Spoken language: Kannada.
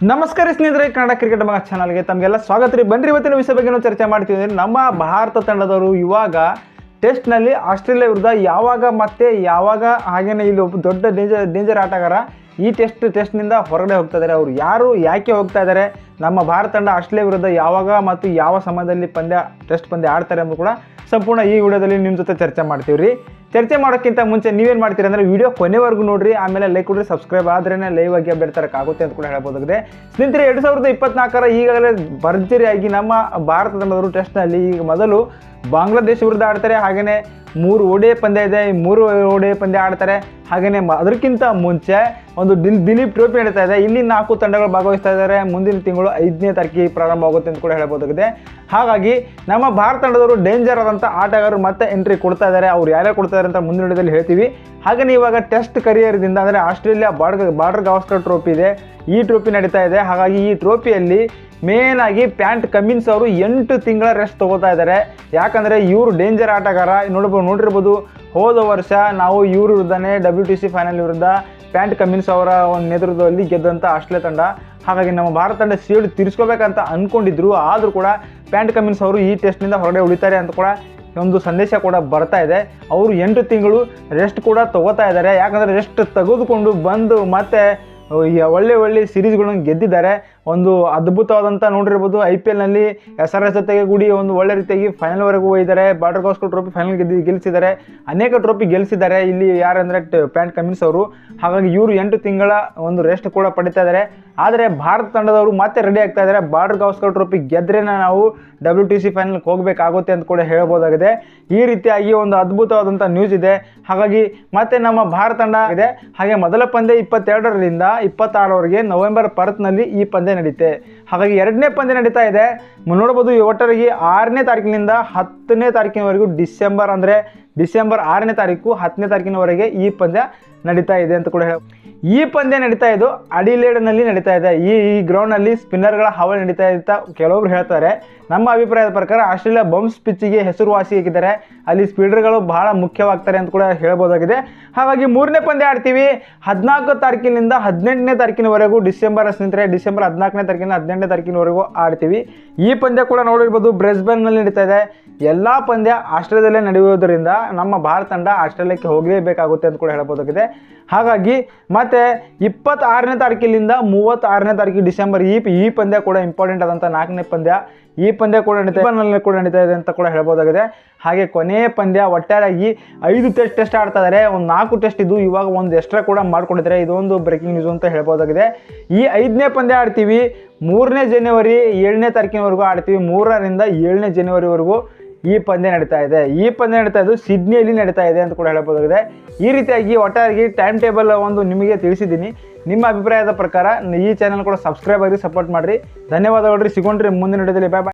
ನಮಸ್ಕಾರ ಸ್ನೇಹಿತರೆ, ಕನ್ನಡ ಕ್ರಿಕೆಟ್ ಮಗ ಚಾನಲ್ಗೆ ತಮಗೆಲ್ಲ ಸ್ವಾಗತ ರೀ. ಬನ್ನಿರಿ ಇವತ್ತಿನ ವಿಷಯ ಬಗ್ಗೆ ಚರ್ಚೆ ಮಾಡ್ತೀವಿ ನಮ್ಮ ಭಾರತ ತಂಡದವರು ಇವಾಗ ಟೆಸ್ಟ್ನಲ್ಲಿ ಆಸ್ಟ್ರೇಲಿಯಾ ವಿರುದ್ಧ ಯಾವಾಗ ಮತ್ತೆ ಯಾವಾಗ ಹಾಗೇನೆ ಇಲ್ಲಿ ಒಬ್ಬ ದೊಡ್ಡ ಡೇಂಜರ್ ಡೇಂಜರ್ ಆಟಗಾರ ಈ ಟೆಸ್ಟ್ ಟೆಸ್ಟ್ನಿಂದ ಹೊರಗಡೆ ಹೋಗ್ತಾ ಇದ್ದಾರೆ ಅವರು ಯಾರು, ಯಾಕೆ ಹೋಗ್ತಾ ಇದ್ದಾರೆ ನಮ್ಮ ಭಾರತ ತಂಡ ಆಸ್ಟ್ರೇಲಿಯಾ ವಿರುದ್ಧ ಯಾವಾಗ ಮತ್ತು ಯಾವ ಸಮಯದಲ್ಲಿ ಪಂದ್ಯ ಟೆಸ್ಟ್ ಪಂದ್ಯ ಆಡ್ತಾರೆ ಅನ್ನೋದು ಕೂಡ ಸಂಪೂರ್ಣ ಈ ವಿಡಿಯೋದಲ್ಲಿ ನಿಮ್ಮ ಜೊತೆ ಚರ್ಚೆ ಮಾಡ್ತೀವಿ ರೀ ಚರ್ಚೆ ಮಾಡೋಕ್ಕಿಂತ ಮುಂಚೆ ನೀವೇನು ಮಾಡ್ತೀರಿ ಅಂದರೆ ವೀಡಿಯೋ ಕೊನೆವರೆಗೂ ನೋಡಿರಿ, ಆಮೇಲೆ ಲೈಕ್ ಕೊಡ್ರಿ ಸಬ್ಸ್ಕ್ರೈಬ್ ಆದ್ರೇ ಲೈವ್ ಆಗಿ ಅಪ್ಡೇಟ್ ಅಂತ ಕೂಡ ಹೇಳ್ಬೋದಾಗಿದೆ. ಸ್ನೇಹಿತರೆ, ಎರಡು ಸಾವಿರದ ಇಪ್ಪತ್ನಾಲ್ಕರ ಈಗಾಗಲೇ ಭರ್ಜರಿಯಾಗಿ ನಮ್ಮ ಭಾರತ ಮೊದಲು ಟೆಸ್ಟ್ನಲ್ಲಿ ಈಗ ಮೊದಲು ಬಾಂಗ್ಲಾದೇಶ ವಿರುದ್ಧ ಆಡ್ತಾರೆ ಹಾಗೆಯೇ ಮೂರು ಓಡಿಯ ಪಂದ್ಯ ಇದೆ, ಈ ಮೂರು ಓಡಿಯ ಪಂದ್ಯ ಆಡ್ತಾರೆ ಹಾಗೆಯೇ ಅದಕ್ಕಿಂತ ಮುಂಚೆ ಒಂದು ದಿಲ್ ದಿಲೀಪ್ ಟ್ರೋಫಿ ನಡೀತಾ ಇದೆ. ಇಲ್ಲಿ ನಾಲ್ಕು ತಂಡಗಳು ಭಾಗವಹಿಸ್ತಾ ಇದ್ದಾರೆ. ಮುಂದಿನ ತಿಂಗಳು ಐದನೇ ತಾರೀಕಿಗೆ ಪ್ರಾರಂಭ ಆಗುತ್ತೆ ಅಂತ ಕೂಡ ಹೇಳ್ಬೋದಾಗಿದೆ ಹಾಗಾಗಿ ನಮ್ಮ ಭಾರತ ತಂಡದವರು ಡೇಂಜರ್ ಆದಂಥ ಆಟಗಾರರು ಮತ್ತೆ ಎಂಟ್ರಿ ಕೊಡ್ತಾ ಇದ್ದಾರೆ. ಅವ್ರು ಯಾರ್ಯಾರು ಕೊಡ್ತಾ ಇದ್ದಾರೆ ಅಂತ ಮುಂದಿನ ವಿಡಿಯೋದಲ್ಲಿ ಹೇಳ್ತೀವಿ. ಹಾಗೆಯೇ ಇವಾಗ ಟೆಸ್ಟ್ ಕರಿಯರ್ದಿಂದ ಅಂದರೆ Australia border border Gavaskar trophy ಇದೆ. ಈ ಟ್ರೋಫಿ ನಡೀತಾ ಇದೆ. ಹಾಗಾಗಿ ಈ ಟ್ರೋಫಿಯಲ್ಲಿ ಮೇನ್ ಆಗಿ ಪ್ಯಾಂಟ್ ಕಮಿನ್ಸ್ ಅವರು ಎಂಟು ತಿಂಗಳ ರೆಸ್ಟ್ ತಗೋತಾ ಇದ್ದಾರೆ. ಯಾಕಂದರೆ ಇವರು ಡೇಂಜರ್ ಆಟಗಾರ. ನೋಡ್ಬೋದು ನೋಡಿರ್ಬೋದು ಹೋದ ವರ್ಷ ನಾವು ಇವ್ರ ವಿರುದ್ಧನೇ ಡಬ್ಲ್ಯೂ ಟಿ ಸಿ ಫೈನಲ್ ವಿರುದ್ಧ ಪ್ಯಾಂಟ್ ಕಮಿನ್ಸ್ ಅವರ ಒಂದು ನೇತೃತ್ವದಲ್ಲಿ ಗೆದ್ದಂಥ ಆಸ್ಟ್ರೇಲಿಯಾ ತಂಡ. ಹಾಗಾಗಿ ನಮ್ಮ ಭಾರತ ತಂಡ ಸೀಡ್ ತೀರಿಸ್ಕೋಬೇಕಂತ ಅಂದ್ಕೊಂಡಿದ್ರು ಆದರೂ ಕೂಡ ಪ್ಯಾಂಟ್ ಕಮಿನ್ಸ್ ಅವರು ಈ ಟೆಸ್ಟ್ನಿಂದ ಹೊರಗಡೆ ಉಳಿತಾರೆ ಅಂತ ಕೂಡ ಒಂದು ಸಂದೇಶ ಕೂಡ ಬರ್ತಾ ಇದೆ. ಅವರು ಎಂಟು ತಿಂಗಳು ರೆಸ್ಟ್ ಕೂಡ ತಗೋತಾ ಇದ್ದಾರೆ. ಯಾಕಂದರೆ ರೆಸ್ಟ್ ತೆಗೆದುಕೊಂಡು ಬಂದು ಮತ್ತೆ ಒಳ್ಳೆ ಒಳ್ಳೆ ಸೀರೀಸ್ಗಳನ್ನು ಗೆದ್ದಿದ್ದಾರೆ. ಒಂದು ಅದ್ಭುತವಾದಂಥ ನೋಡಿರ್ಬೋದು ಐ ಪಿ ಎಲ್ನಲ್ಲಿ ಎಸ್ ಆರ್ ಎಸ್ ಜೊತೆಗೆ ಕೂಡಿ ಒಂದು ಒಳ್ಳೆ ರೀತಿಯಾಗಿ ಫೈನಲ್ವರೆಗೂ ಹೋಗಿದ್ದಾರೆ ಬಾರ್ಡರ್ ಗಾಸ್ಕರ್ ಟ್ರೋಫಿ ಫೈನಲ್ ಗೆದ್ದು ಗೆಲ್ಲಿಸಿದ್ದಾರೆ ಅನೇಕ ಟ್ರೋಫಿ ಗೆಲ್ಲಿಸಿದ್ದಾರೆ ಇಲ್ಲಿ ಯಾರಂದರೆ ಪ್ಯಾಂಟ್ ಕಮಿನ್ಸ್ ಅವರು. ಹಾಗಾಗಿ ಇವರು ಎಂಟು ತಿಂಗಳ ಒಂದು ರೆಸ್ಟ್ ಕೂಡ ಪಡಿತಾ ಇದ್ದಾರೆ. ಆದರೆ ಭಾರತ ತಂಡದವರು ಮತ್ತೆ ರೆಡಿ ಆಗ್ತಾ ಇದ್ದಾರೆ. ಬಾರ್ಡರ್ ಗಾಸ್ಕರ್ ಟ್ರೋಫಿ ಗೆದ್ದರೆ ನಾವು ಡಬ್ಲ್ಯೂ ಟಿ ಸಿ ಫೈನಲ್ಗೆ ಹೋಗಬೇಕಾಗುತ್ತೆ ಅಂತ ಕೂಡ ಹೇಳ್ಬೋದಾಗಿದೆ. ಈ ರೀತಿಯಾಗಿ ಒಂದು ಅದ್ಭುತವಾದಂಥ ನ್ಯೂಸ್ ಇದೆ. ಹಾಗಾಗಿ ಮತ್ತೆ ನಮ್ಮ ಭಾರತ ತಂಡ ಇದೆ. ಹಾಗೆ ಮೊದಲ ಪಂದ್ಯ ಇಪ್ಪತ್ತೆರಡರಿಂದ ಇಪ್ಪತ್ತಾರವರೆಗೆ ನವೆಂಬರ್ ಪರತ್ನಲ್ಲಿ ಈ ಪಂದ್ಯ ನಡೀತೆ. ಹಾಗಾಗಿ ಎರಡನೇ ಪಂದ್ಯ ನಡೀತಾ ಇದೆ. ನೋಡ್ಬೋದು ಒಟ್ಟಾರೆಗೆ ಆರನೇ ತಾರೀಕಿನಿಂದ ಹತ್ತನೇ ತಾರೀಕಿನವರೆಗೂ ಡಿಸೆಂಬರ್ ಅಂದರೆ ಡಿಸೆಂಬರ್ ಆರನೇ ತಾರೀಕು ಹತ್ತನೇ ತಾರೀಕಿನವರೆಗೆ ಈ ಪಂದ್ಯ ನಡೀತಾ ಇದೆ ಅಂತ ಕೂಡ ಹೇಳ ಈ ಪಂದ್ಯ ನಡೀತಾ ಇದ್ದು ಅಡಿಲೇಡ್ನಲ್ಲಿ ನಡೀತಾ ಇದೆ. ಈ ಈ ಗ್ರೌಂಡ್ನಲ್ಲಿ ಸ್ಪಿನ್ನರ್ಗಳ ಹಾವಳಿ ನಡೀತಾ ಇದ್ದ ಅಂತ ಕೆಲವೊಬ್ರು ಹೇಳ್ತಾರೆ. ನಮ್ಮ ಅಭಿಪ್ರಾಯದ ಪ್ರಕಾರ ಆಸ್ಟ್ರೇಲಿಯಾ ಬಂಪ್ಸ್ ಪಿಚ್ಚಿಗೆ ಹೆಸರುವಾಸಿಯಾಗಿದ್ದಾರೆ ಅಲ್ಲಿ ಸ್ಪೀಡರ್ಗಳು ಬಹಳ ಮುಖ್ಯವಾಗ್ತಾರೆ ಅಂತ ಕೂಡ ಹೇಳ್ಬೋದಾಗಿದೆ. ಹಾಗಾಗಿ ಮೂರನೇ ಪಂದ್ಯ ಆಡ್ತೀವಿ. ಹದಿನಾಲ್ಕು ತಾರೀಕಿನಿಂದ ಹದಿನೆಂಟನೇ ತಾರೀಕಿನವರೆಗೂ ಡಿಸೆಂಬರ್ ಸ್ನೇಹಿತರೆ, ಡಿಸೆಂಬರ್ ಹದಿನಾಲ್ಕನೇ ತಾರೀಕಿನ ಹದಿನೆಂಟನೇ ತಾರೀಕಿನವರೆಗೂ ಆಡ್ತೀವಿ. ಈ ಪಂದ್ಯ ಕೂಡ ನೋಡಿರ್ಬೋದು ಬ್ರೆಸ್ಬನ್ನಲ್ಲಿ ನಡೀತಾ ಇದೆ. ಎಲ್ಲ ಪಂದ್ಯ ಆಸ್ಟ್ರೇಲಿಯಾದಲ್ಲೇ ನಡೆಯುವುದರಿಂದ ನಮ್ಮ ಭಾರತ ತಂಡ ಆಸ್ಟ್ರೇಲಿಯಾಕ್ಕೆ ಹೋಗಲೇಬೇಕಾಗುತ್ತೆ ಅಂತ ಕೂಡ ಹೇಳ್ಬೋದಾಗಿದೆ. ಹಾಗಾಗಿ ಮತ್ತೆ ಇಪ್ಪತ್ತಾರನೇ ತಾರೀಕಿಲಿಂದ ಮೂವತ್ತಾರನೇ ತಾರೀಕು ಡಿಸೆಂಬರ್ ಈ ಈ ಪಂದ್ಯ ಕೂಡ ಇಂಪಾರ್ಟೆಂಟ್ ಆದಂಥ ನಾಲ್ಕನೇ ಪಂದ್ಯ. ಈ ಪಂದ್ಯ ಕೂಡ ನಡೀತಾ ಕೂಡ ನಡೀತಾ ಇದೆ ಅಂತ ಕೂಡ ಹೇಳ್ಬೋದಾಗಿದೆ. ಹಾಗೆ ಕೊನೆಯ ಪಂದ್ಯ ಒಟ್ಟಾರೆಯಾಗಿ ಐದು ಟೆಸ್ಟ್ ಟೆಸ್ಟ್ ಆಡ್ತಾ ಇದ್ದಾರೆ ಒಂದು ನಾಲ್ಕು ಟೆಸ್ಟ್ ಇದು ಇವಾಗ ಒಂದು ಎಕ್ಸ್ಟ್ರಾ ಕೂಡ ಮಾಡ್ಕೊಂಡಿದ್ದಾರೆ. ಇದೊಂದು ಬ್ರೇಕಿಂಗ್ ನ್ಯೂಸ್ ಅಂತ ಹೇಳ್ಬೋದಾಗಿದೆ. ಈ ಐದನೇ ಪಂದ್ಯ ಆಡ್ತೀವಿ. ಮೂರನೇ ಜನವರಿ ಏಳನೇ ತಾರೀಕಿನವರೆಗೂ ಆಡ್ತೀವಿ. ಮೂರರಿಂದ ಏಳನೇ ಜನವರಿವರೆಗೂ ಈ ಪಂದ್ಯ ನಡೀತಾ ಇದೆ. ಈ ಪಂದ್ಯ ನಡೀತಾ ಇದ್ದು ಸಿಡ್ನಿಯಲ್ಲಿ ನಡೀತಾ ಇದೆ ಅಂತ ಕೂಡ ಹೇಳ್ಬೋದಾಗಿದೆ ಈ ರೀತಿಯಾಗಿ ಒಟ್ಟಾಗಿ ಟೈಮ್ ಟೇಬಲ್ ಒಂದು ನಿಮಗೆ ತಿಳಿಸಿದ್ದೀನಿ. ನಿಮ್ಮ ಅಭಿಪ್ರಾಯದ ಪ್ರಕಾರ ಈ ಚಾನಲ್ ಕೂಡ ಸಬ್ಸ್ಕ್ರೈಬ್ ಆಗಿ ಸಪೋರ್ಟ್ ಮಾಡಿರಿ. ಧನ್ಯವಾದಗಳು ರೀ. ಸಿಗೊಂಡ್ರಿ ಮುಂದಿನ ವಿಡಿಯೋದಲ್ಲಿ. ಬಾಯ್ ಬಾಯ್